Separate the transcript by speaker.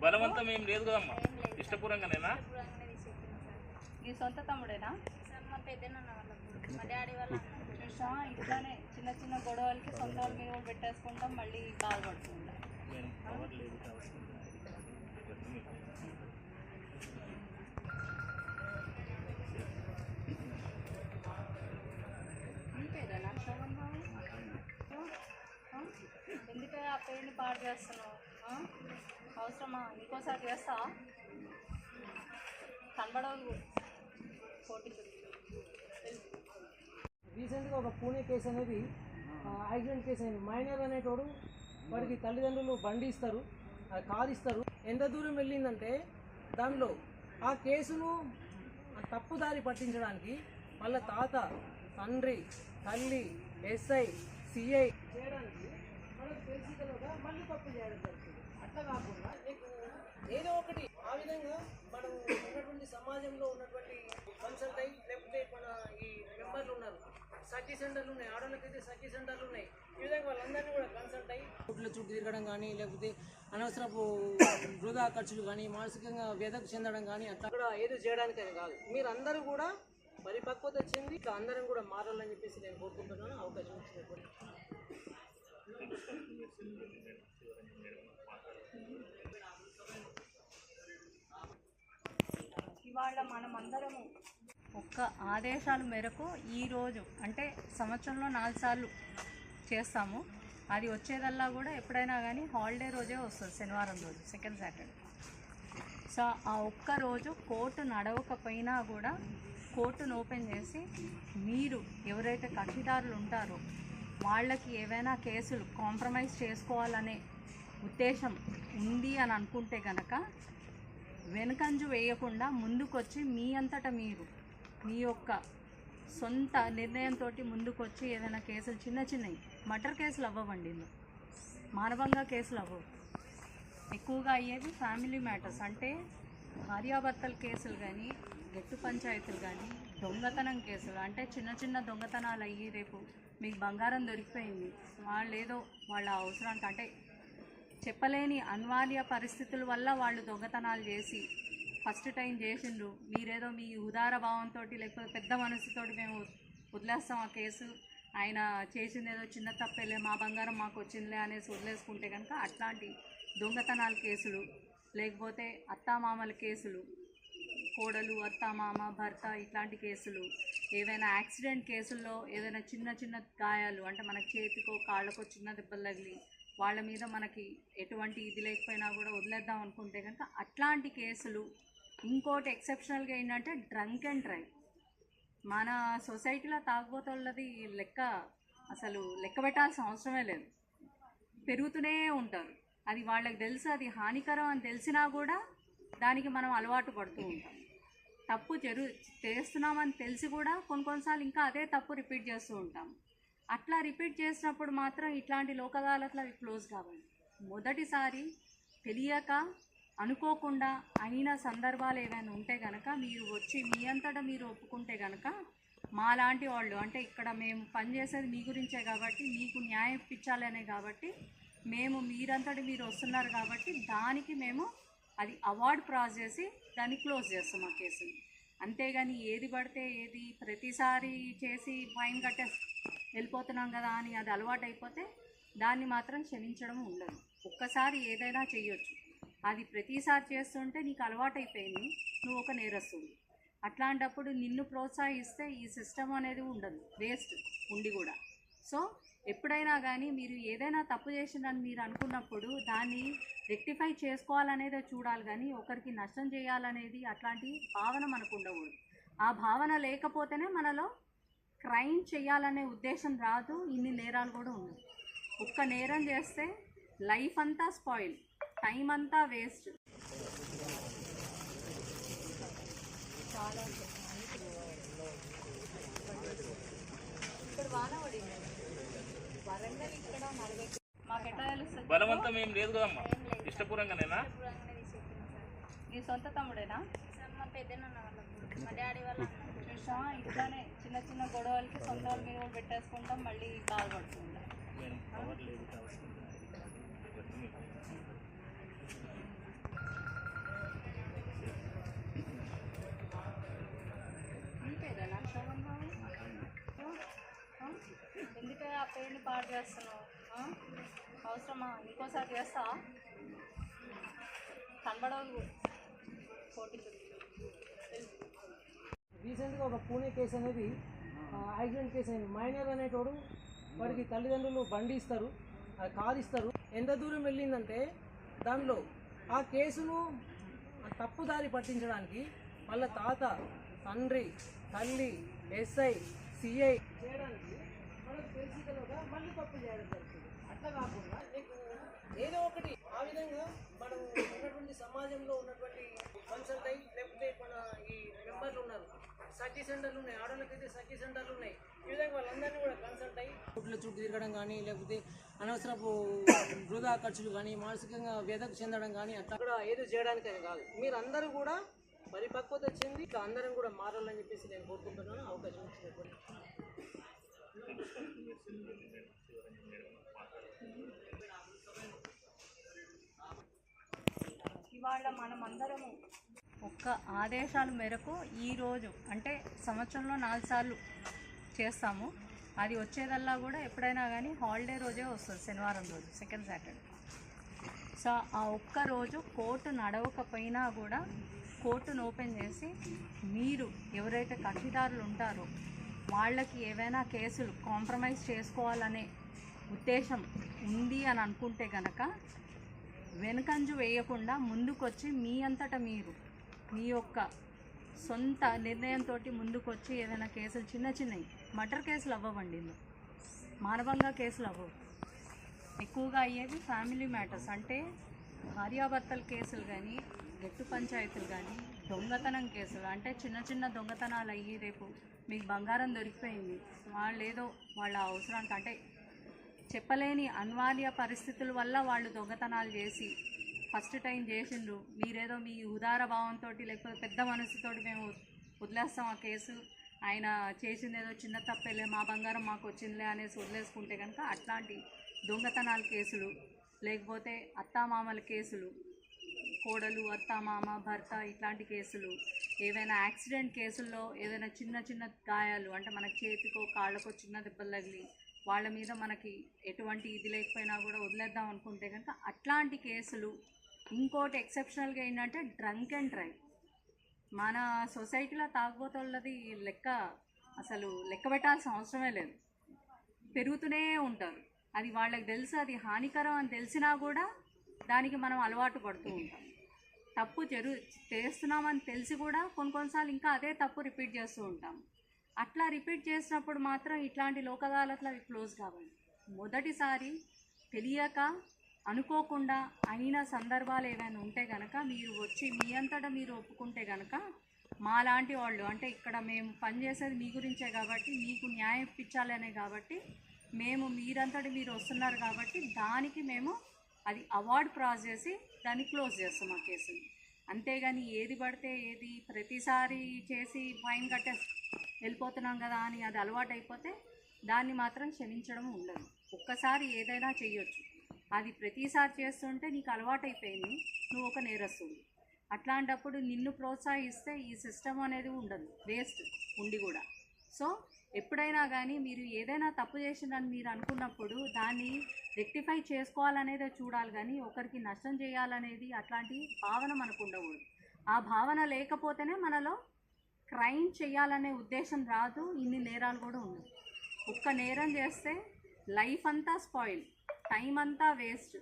Speaker 1: బలవంతం ఏం లేదు కదమ్మా
Speaker 2: ఏం లేదు.
Speaker 1: ఇష్టపూర్వకంగానేనా
Speaker 2: శుభ్రంగానే తీసుకెళ్ళిన సార్
Speaker 3: నీ సొంత తమ్ముడేనా
Speaker 2: సార్ మా పెద్దనాన్న వాళ్ళ కొడుకు. మా డాడీ వాళ్ళ అన్న.
Speaker 3: చూసా ఇట్లానే చిన్న చిన్న గొడవలకి సొంత వాళ్ళ మీద కూడా పెట్టేసుకుంటాం మళ్ళీ బాధపడుతుంటాం
Speaker 1: నేను పవర్ లేదు కాబట్టి
Speaker 3: నీ పేరేనా శోభన్ బాబు ఆ? ఎందుకు ఆ పేరుని పాడు చేస్తున్నావు? అవసరమా? ఇంకోసారి చేస్తా. కనబడవు. కోటి
Speaker 4: రీసెంట్గా ఒక పూణే కేసు అనేది యాక్సిడెంట్ కేసు అయింది. మైనర్ అనేటోడు వాడికి తల్లిదండ్రులు బండి ఇస్తారు కారు ఇస్తారు. ఎంత దూరం వెళ్ళిందంటే దానిలో ఆ కేసును తప్పుదారి పట్టించడానికి వాళ్ళ తాత తండ్రి తల్లి ఎస్ఐ సిఐ చేయడానికి మనకు తెలిసి మళ్ళీ తప్పు చేయడం జరుగుతుంది అట్లా కాకుండా ఏదో ఒకటి ఆ విధంగా మనం ఉన్నటువంటి సమాజంలో ఉన్నటువంటి కన్సల్ట్ అయ్యి లేకపోతే మన ఈ మెంబర్లు ఉన్నారు. సఖీ సెంటర్లు ఉన్నాయి. ఆడవాళ్ళకైతే సఖీ సెంటర్లు ఉన్నాయి. ఈ విధంగా వాళ్ళందరినీ కూడా కన్సల్ట్ అయ్యి చుట్టూ చుట్టూ తిరగడం కానీ లేకపోతే అనవసరపు వృధా ఖర్చులు కానీ మానసికంగా వ్యధకు చెందడం కానీ అట్లా కూడా ఏదో చేయడానికని కాదు. మీరందరూ కూడా పరిపక్వత చెంది అందరం కూడా మారాలని చెప్పేసి నేను కోరుకుంటున్నాను. అవకాశం ఇచ్చినప్పుడు
Speaker 3: ఇవాళ మనం అందరము ఒక్క ఆదేశాల మేరకు ఈరోజు అంటే సంవత్సరంలో నాలుగు సార్లు చేస్తాము. అది వచ్చేదల్లా కూడా ఎప్పుడైనా కానీ హాలిడే రోజే వస్తుంది శనివారం రోజు సెకండ్ సాటర్డే. సో ఆ ఒక్క రోజు కోర్టు నడవకపోయినా కూడా కోర్టును ఓపెన్ చేసి మీరు ఎవరైతే కక్షిదారులు ఉంటారో వాళ్ళకి ఏవైనా కేసులు కాంప్రమైజ్ చేసుకోవాలనే ఉద్దేశం ఉంది అని అనుకుంటే కనుక వెనకంజు వేయకుండా ముందుకొచ్చి మీ అంతటా మీరు మీ యొక్క సొంత నిర్ణయంతో ముందుకొచ్చి ఏదైనా కేసులు చిన్న చిన్నవి మర్డర్ కేసులు అవ్వవండి. మానవంగా కేసులు అవ్వవు. ఎక్కువగా అయ్యేది ఫ్యామిలీ మ్యాటర్స్ అంటే భార్యాభర్తల కేసులు కానీ గట్టు పంచాయతీలు కానీ దొంగతనం కేసులు. అంటే చిన్న చిన్న దొంగతనాలు అయ్యి రేపు మీకు బంగారం దొరికిపోయింది. వాళ్ళు ఏదో వాళ్ళ అవసరానికి అంటే చెప్పలేని అనివార్య పరిస్థితుల వల్ల వాళ్ళు దొంగతనాలు చేసి ఫస్ట్ టైం చేసిండ్రు. మీరేదో మీ ఉదార భావంతో లేకపోతే పెద్ద మనసుతోటి మేము వదిలేస్తాం ఆ కేసు. ఆయన చేసింది ఏదో చిన్న తప్పేలే మా బంగారం మాకు వచ్చిందిలే అనేసి వదిలేసుకుంటే కనుక అట్లాంటి దొంగతనాల కేసులు లేకపోతే అత్తామామల కేసులు కోడలు అత్తామామ భర్త ఇట్లాంటి కేసులు ఏవైనా యాక్సిడెంట్ కేసుల్లో ఏదైనా చిన్న చిన్న గాయాలు అంటే మన చేతికో కాళ్ళకో చిన్న దెబ్బలు తగిలి వాళ్ళ మీద మనకి ఎటువంటి ఇది లేకపోయినా కూడా వదిలేద్దాం అనుకుంటే కనుక అట్లాంటి కేసులు ఇంకోటి ఎక్సెప్షనల్గా ఏంటంటే డ్రంక్ అండ్ డ్రైవ్. మన సొసైటీలో తాగుబోతున్నది లెక్క అసలు లెక్క పెట్టాల్సిన అవసరమే లేదు. పెరుగుతూనే ఉంటారు. అది వాళ్ళకి తెలుసు అది హానికరం అని తెలిసినా కూడా దానికి మనం అలవాటు పడుతూ ఉంటాం. తప్పు జరు చేస్తున్నామని తెలిసి కూడా కొన్ని కొన్నిసార్లు ఇంకా అదే తప్పు రిపీట్ చేస్తూ ఉంటాం. అట్లా రిపీట్ చేసినప్పుడు మాత్రం ఇట్లాంటి లోక్ అవి క్లోజ్ కావాలి. మొదటిసారి తెలియక అనుకోకుండా అయిన సందర్భాలు ఏమైనా ఉంటే కనుక మీరు వచ్చి మీ అంతటా మీరు ఒప్పుకుంటే కనుక మాలాంటి వాళ్ళు అంటే ఇక్కడ మేము పనిచేసేది మీ గురించే కాబట్టి మీకు న్యాయం ఇప్పించాలనే కాబట్టి మేము మీరంతటి మీరు వస్తున్నారు కాబట్టి దానికి మేము అది అవార్డు ప్రాస్ చేసి దాన్ని క్లోజ్ చేస్తాం ఆ కేసుని. అంతేగాని ఏది పడితే ఏది ప్రతిసారి చేసి ఫైన్ కట్టే వెళ్ళిపోతున్నాం కదా అని అది అలవాటు అయిపోతే దాన్ని మాత్రం క్షమించడం ఉండదు. ఒక్కసారి ఏదైనా చేయొచ్చు అది ప్రతిసారి చేస్తుంటే నీకు అలవాటు అయిపోయింది నువ్వు ఒక నేరస్తుంది అట్లాంటప్పుడు నిన్ను ప్రోత్సహిస్తే ఈ సిస్టమ్ అనేది ఉండదు. వేస్ట్ ఉండి కూడా. సో ఎప్పుడైనా కానీ మీరు ఏదైనా తప్పు చేసిందని మీరు అనుకున్నప్పుడు దాన్ని రెక్టిఫై చేసుకోవాలనేదే చూడాలి కానీ ఒకరికి నష్టం చేయాలనేది అట్లాంటి భావన మనకు ఉండకూడదు. ఆ భావన లేకపోతేనే మనలో క్రైమ్ చేయాలనే ఉద్దేశం రాదు ఇన్ని నేరాలు కూడా ఉండవు. ఒక్క నేరం చేస్తే లైఫ్ అంతా స్పాయిల్ టైం అంతా వేస్ట్.
Speaker 1: బలవంతం ఏం లేదు కదమ్మా.
Speaker 2: ఏం లేదు.
Speaker 1: ఇష్టపూర్వకంగానేనా
Speaker 2: శుభ్రంగానే తీసుకెళ్ళిన సార్
Speaker 3: నీ సొంత తమ్ముడేనా?
Speaker 2: మా కొడుకు. మా డాడీ వాళ్ళ
Speaker 3: ఇట్లానే. చిన్న చిన్న గొడవలకి సొంత వాళ్ళ మీద కూడా పెట్టేసుకుంటాం మళ్ళీ బాధపడుతుంటాం.
Speaker 1: ఎందుకు
Speaker 3: ఆ పేరుని పాడు చేస్తున్నావు? అవసరమా? ఇంకోసారి చేస్తా? కనబడవు. కోటి
Speaker 4: రీసెంట్గా ఒక పూణే కేసు అనేది యాక్సిడెంట్ కేసు అయింది. మైనర్ అనేటోడు వాడికి తల్లిదండ్రులు బండి ఇస్తారు కారు ఇస్తారు. ఎంత దూరం వెళ్ళిందంటే దానిలో ఆ కేసును తప్పుదారి పట్టించడానికి వాళ్ళ తాత తండ్రి తల్లి ఎస్ఐ సిఐ చేయడానికి మనకు తెలిసి తెలియక మళ్ళీ తప్పు చేయడం జరుగుతుంది అట్లా కాకుండా ఏదో ఒకటి ఆ విధంగా మనం ఉన్నటువంటి సమాజంలో ఉన్నటువంటి కన్సల్ట్ అయ్యి లేకపోతే మన సఖీ సెంటర్లు ఉన్నాయి ఆడవాళ్ళకైతే సఖీ సెంటర్లు ఉన్నాయి. ఈ విధంగా వాళ్ళందరినీ కూడా కన్సల్ట్ అయ్యి రోడ్ల చుట్టూ తిరగడం కానీ లేకపోతే అనవసరపు వృధా ఖర్చులు కానీ మానసికంగా వ్యధకు చెందడం కానీ అట్లా కూడా ఏదో చేయడానికి అని కాదు. మీరు అందరూ కూడా పరిపక్వత చెంది ఇట్లా అందరం కూడా మారాలని చెప్పేసి నేను కోరుకుంటున్నాను. అవకాశం ఇచ్చినప్పుడు
Speaker 3: ఇవాళ మనం అందరము ఒక్క ఆదేశాల మేరకు ఈరోజు అంటే సంవత్సరంలో నాలుగు సార్లు చేస్తాము. అది వచ్చేదల్లా కూడా ఎప్పుడైనా కానీ హాలిడే రోజే వస్తుంది శనివారం రోజు సెకండ్ సాటర్డే. సో ఆ ఒక్క రోజు కోర్టు నడవకపోయినా కూడా కోర్టును ఓపెన్ చేసి మీరు ఎవరైతే కక్షిదారులు ఉంటారో వాళ్ళకి ఏవైనా కేసులు కాంప్రమైజ్ చేసుకోవాలనే ఉద్దేశం ఉంది అని అనుకుంటే కనుక వెనుకంజు వేయకుండా ముందుకొచ్చి మీ అంతటా మీరు మీ యొక్క సొంత నిర్ణయంతో ముందుకొచ్చి ఏదైనా కేసులు చిన్న చిన్నవి మర్డర్ కేసులు అవ్వవండి మానవంగా కేసులు అవ్వవు. ఎక్కువగా అయ్యేవి ఫ్యామిలీ మ్యాటర్స్. అంటే భార్యాభర్తల కేసులు కానీ గట్టు పంచాయతీలు కానీ దొంగతనం కేసులు. అంటే చిన్న చిన్న దొంగతనాలు అయ్యి రేపు మీకు బంగారం దొరికిపోయింది. వాళ్ళు ఏదో వాళ్ళ అవసరానికి అంటే చెప్పలేని అనివార్య పరిస్థితుల వల్ల వాళ్ళు దొంగతనాలు చేసి ఫస్ట్ టైం చేసిండ్రు. మీరేదో మీ ఉదార భావంతో లేకపోతే పెద్ద మనసుతోటి మేము వదిలేస్తాం ఆ కేసు. ఆయన చేసింది ఏదో చిన్న తప్పేలే మా బంగారం మాకు వచ్చిందిలే అనేసి వదిలేసుకుంటే కనుక అట్లాంటి దొంగతనాల కేసులు లేకపోతే అత్తామామల కేసులు కోడలు అత్తామామ భర్త ఇట్లాంటి కేసులు ఏవైనా యాక్సిడెంట్ కేసుల్లో ఏదైనా చిన్న చిన్న గాయాలు అంటే మన చేతికో కాళ్ళకో చిన్న దెబ్బలు తగిలి వాళ్ళ మీద మనకి ఎటువంటి ఇది లేకపోయినా కూడా వదిలేద్దాం అనుకుంటే కనుక అట్లాంటి కేసులు ఇంకోటి ఎక్సెప్షనల్గా ఏంటంటే డ్రంక్ అండ్ డ్రైవ్ మన సొసైటీలో తాగుబోతున్నది లెక్క అసలు లెక్క పెట్టాల్సిన అవసరమే లేదు. పెరుగుతూనే ఉంటారు. అది వాళ్ళకి తెలుసు అది హానికరం అని తెలిసినా కూడా దానికి మనం అలవాటు పడుతూ ఉంటాం. తప్పు జరు చేస్తున్నామని తెలిసి కూడా కొన్ని కొన్నిసార్లు ఇంకా అదే తప్పు రిపీట్ చేస్తూ ఉంటాం. అట్లా రిపీట్ చేసినప్పుడు మాత్రం ఇట్లాంటి లోక్ అవి క్లోజ్ కావాలి మొదటిసారి తెలియక అనుకోకుండా అయిన సందర్భాలు ఏమైనా ఉంటే కనుక మీరు వచ్చి మీ అంతటా మీరు ఒప్పుకుంటే కనుక మాలాంటి వాళ్ళు అంటే ఇక్కడ మేము పనిచేసేది మీ గురించే కాబట్టి మీకు న్యాయం ఇప్పించాలనే కాబట్టి మేము మీరంతటి మీరు వస్తున్నారు కాబట్టి దానికి మేము అది అవార్డు ప్రాస్ చేసి దాన్ని క్లోజ్ చేస్తాం ఆ కేసుని. అంతేగాని ఏది పడితే ఏది ప్రతిసారి చేసి ఫైన్ కట్టే వెళ్ళిపోతున్నాం కదా అని అది అలవాటు అయిపోతే దాన్ని మాత్రం క్షమించడం ఉండదు. ఒక్కసారి ఏదైనా చేయొచ్చు అది ప్రతిసారి చేస్తుంటే నీకు అలవాటైపోయింది నువ్వు ఒక నేరస్తుంది అట్లాంటప్పుడు నిన్ను ప్రోత్సహిస్తే ఈ సిస్టమ్ అనేది ఉండదు వేస్ట్ ఉండి కూడా. సో ఎప్పుడైనా కానీ మీరు ఏదైనా తప్పు చేసిందని మీరు అనుకున్నప్పుడు దాన్ని రెక్టిఫై చేసుకోవాలనేదే చూడాలి కానీ ఒకరికి నష్టం చేయాలనేది అట్లాంటి భావన మనకు ఉండకూడదు. ఆ భావన లేకపోతేనే మనలో క్రైమ్ చేయాలనే ఉద్దేశం రాదు ఇన్ని నేరాలు కూడా ఉండవు. ఒక్క నేరం చేస్తే లైఫ్ అంతా స్పాయిల్. టైం అంతా వేస్ట్.